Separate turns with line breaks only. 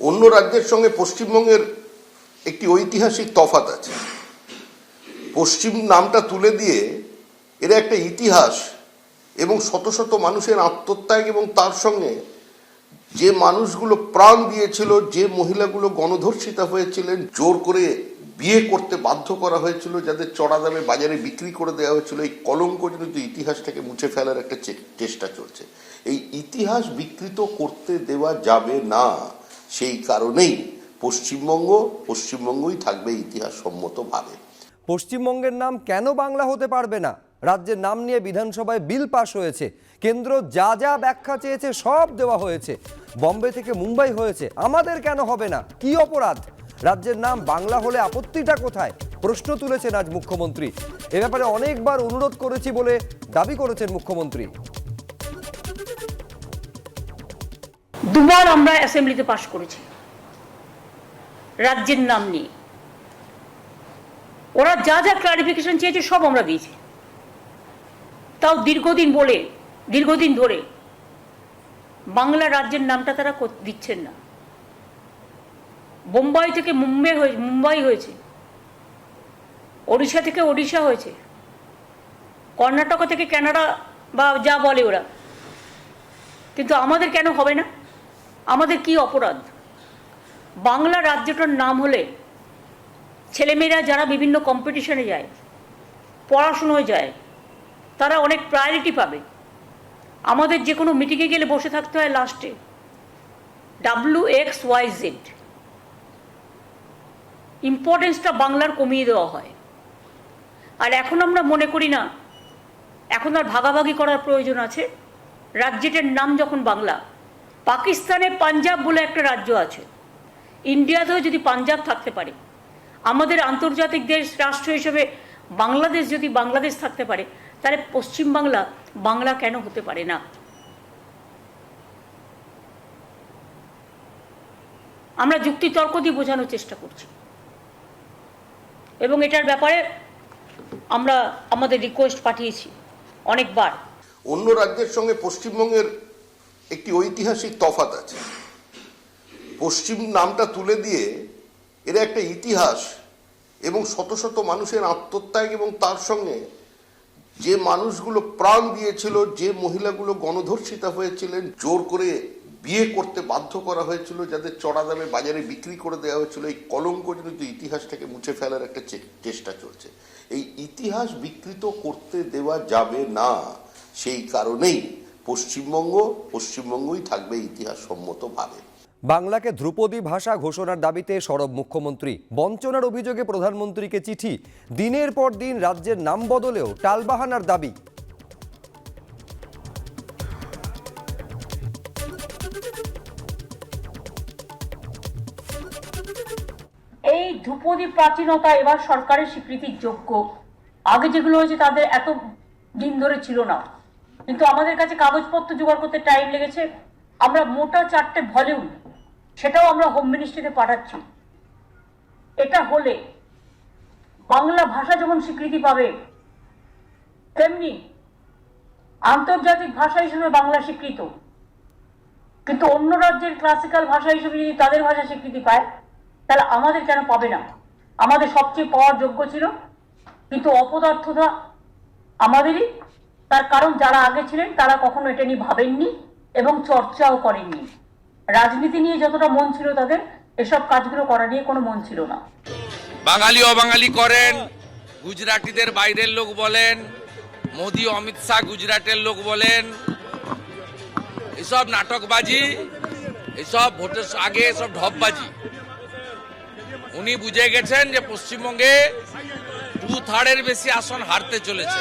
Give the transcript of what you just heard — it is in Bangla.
অন্য রাজ্যের সঙ্গে পশ্চিমবঙ্গের একটি ঐতিহাসিক তফাত আছে। পশ্চিম নামটা তুলে দিয়ে এরা একটা ইতিহাস এবং শত শত মানুষের আত্মত্যাগ এবং তার সঙ্গে যে মানুষগুলো প্রাণ দিয়েছিল, যে মহিলাগুলো গণধর্ষিতা হয়েছিলেন, জোর করে বিয়ে করতে বাধ্য করা হয়েছিল, যাদের চড়া দামে বাজারে বিক্রি করে দেওয়া হয়েছিল, এই কলঙ্কজনিত ইতিহাসটাকে মুছে ফেলার একটা চেষ্টা চলছে। এই ইতিহাস বিকৃত করতে দেওয়া যাবে না। সেই কারণেই পশ্চিমবঙ্গ, পশ্চিমবঙ্গই থাকবে ইতিহাস সম্মতভাবে
পশ্চিমবঙ্গের নাম কেন বাংলা হতে পারবে না? রাজ্যের নাম নিয়ে বিধানসভায় বিল পাশ হয়েছে। কেন্দ্র যা যা ব্যাখ্যা চেয়েছে সব দেওয়া হয়েছে। বম্বে থেকে মুম্বাই হয়েছে। আমাদের কেন হবে না? কি অপরাধ? রাজ্যের নাম বাংলা হলে আপত্তিটা কোথায়? প্রশ্ন তুলেছেন আজ মুখ্যমন্ত্রী। এ ব্যাপারে অনেকবার অনুরোধ করেছি বলে দাবি করেছেন মুখ্যমন্ত্রী।
দুবার আমরা অ্যাসেম্বলিতে পাশ করেছি। রাজ্যের নাম নিয়ে। ওরা যা যা ক্লারিফিকেশন চেয়েছে সব আমরা দিয়েছি। তাও দীর্ঘদিন বলে, দীর্ঘদিন ধরে বাংলা রাজ্যের নামটা তারা দিচ্ছেন না। বোম্বাই থেকে মুম্বাই হয়ে, মুম্বাই হয়েছে। ওড়িশা থেকে ওড়িশা হয়েছে। কর্ণাটক থেকে কানাডা বা যা বলে ওরা। কিন্তু আমাদের কেন হবে না? আমাদের কি অপরাধ? বাংলা রাজ্যটার নাম হলে ছেলেমেয়েরা যারা বিভিন্ন কম্পিটিশনে যায়, পড়াশুনোয় যায়, তারা অনেক প্রায়োরিটি পাবে। আমাদের যে কোনো মিটিংয়ে গেলে বসে থাকতে হয় লাস্টে ডাব্লু এক্স ওয়াই জেড ইম্পর্টেন্সটা বাংলার কমিয়ে দেওয়া হয়। আর এখন আমরা মনে করি না, এখন আর ভাগাভাগি করার প্রয়োজন আছে। রাজ্যটার নাম যখন বাংলা পাকিস্তানে পাঞ্জাব বলে একটা রাজ্য আছে। ইন্ডিয়াতেও যদি পাঞ্জাব থাকতে পারে, আমাদের আন্তর্জাতিক দেশ রাষ্ট্র হিসেবে বাংলাদেশ যদি বাংলাদেশ থাকতে পারে, তাহলে পশ্চিমবাংলা বাংলা কেন হতে পারে না? আমরা যুক্তিতর্ক দিয়ে বোঝানোর চেষ্টা করছি। এবং এটার ব্যাপারে আমরা আমাদের রিকোয়েস্ট পাঠিয়েছি অনেকবার।
অন্য রাজ্যের সঙ্গে পশ্চিমবঙ্গের একটি ঐতিহাসিক তফাত আছে। পশ্চিম নামটা তুলে দিয়ে এরা একটা ইতিহাস এবং শত শত মানুষের আত্মত্যাগ এবং তার সঙ্গে যে মানুষগুলো প্রাণ দিয়েছিল, যে মহিলাগুলো গণধর্ষিতা হয়েছিলেন, জোর করে বিয়ে করতে বাধ্য করা হয়েছিল, যাদের চড়া দামে বাজারে বিক্রি করে দেওয়া হয়েছিল, এই কলঙ্কজনিত ইতিহাসটাকে মুছে ফেলার একটা চেষ্টা চলছে। এই ইতিহাস বিকৃত করতে দেওয়া যাবে না, সেই কারণেই পশ্চিমবঙ্গ পশ্চিমবঙ্গই থাকবে ইতিহাস সম্মতভাবে
বাংলাকে ধ্রুপদী ভাষা ঘোষণার দাবিতে সরব মুখ্যমন্ত্রী। বঞ্চনার অভিযোগে প্রধানমন্ত্রীকে চিঠি। দিনের পর দিন রাজ্যের নাম বদলেও টালবাহানার দাবি।
এই ধ্রুপদী প্রাচীনতা এবার সরকারের স্বীকৃতির যোগ্য। আগে যেগুলো হয়েছে তাদের এত দিন ধরে ছিল না। কিন্তু আমাদের কাছে কাগজপত্র জোগাড় করতে টাইম লেগেছে। আমরা মোটা চারটে ভলিউম সেটাও আমরা হোম মিনিস্ট্রিতে পাঠাচ্ছি। এটা হলে বাংলা ভাষা যেমন স্বীকৃতি পাবে, তেমনি আন্তর্জাতিক ভাষা হিসেবে বাংলা স্বীকৃত। কিন্তু অন্য রাজ্যের ক্লাসিক্যাল ভাষা হিসেবে যদি তাদের ভাষা স্বীকৃতি পায়, তাহলে আমাদের কেন পাবে না? আমাদের সবচেয়ে পাওয়ার যোগ্য ছিল, কিন্তু অপদার্থতা আমাদেরই তার কারণ যারা আগে ছিলেন, তারা কখনো এটা নিয়ে ভাবেননি এবং চর্চাও করেননি। রাজনীতি নিয়ে যতটা মন ছিল তাদের, এসব কাজগুলো করা নিয়ে কোনো মন ছিল না।
বাঙালি, অবাঙালি করেন, গুজরাটিদের বাইরের লোক বলেন, মোদি, অমিত শাহ গুজরাটের লোক বলেন, এসব নাটকবাজি, এসব ভোটের আগে এসব ঢপবাজি। উনি বুঝে গেছেন যে পশ্চিমবঙ্গে টু থার্ডের বেশি আসন হারতে চলেছে।